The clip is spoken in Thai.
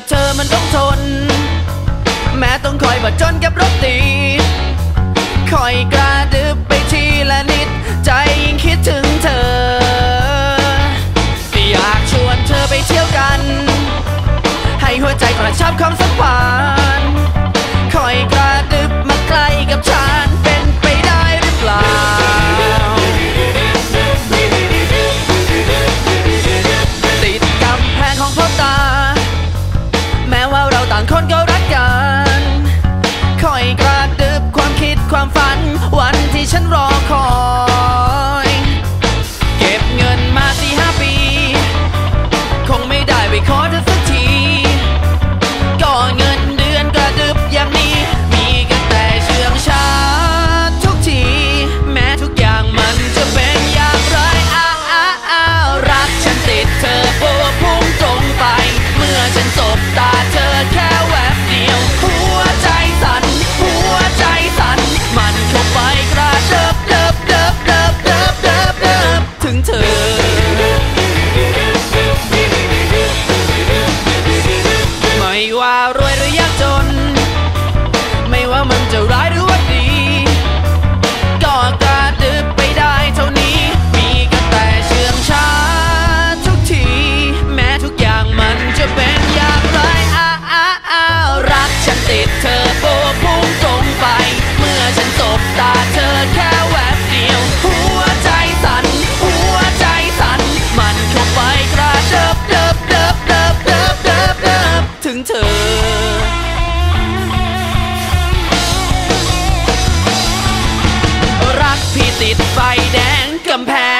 แต่เธอมันต้องทน แม้ต้องคอยบดจนกับรถตีคอยกระดึบไปทีละนิด ใจยิ่งคิดถึงเธอ อยากชวนเธอไปเที่ยวกัน ให้หัวใจกระชับความสัมพันธ์ ฝัน วันที่ฉันรอ ว่ารวยหรือยัง เธอรักพี่ติดไฟแดงกำแพง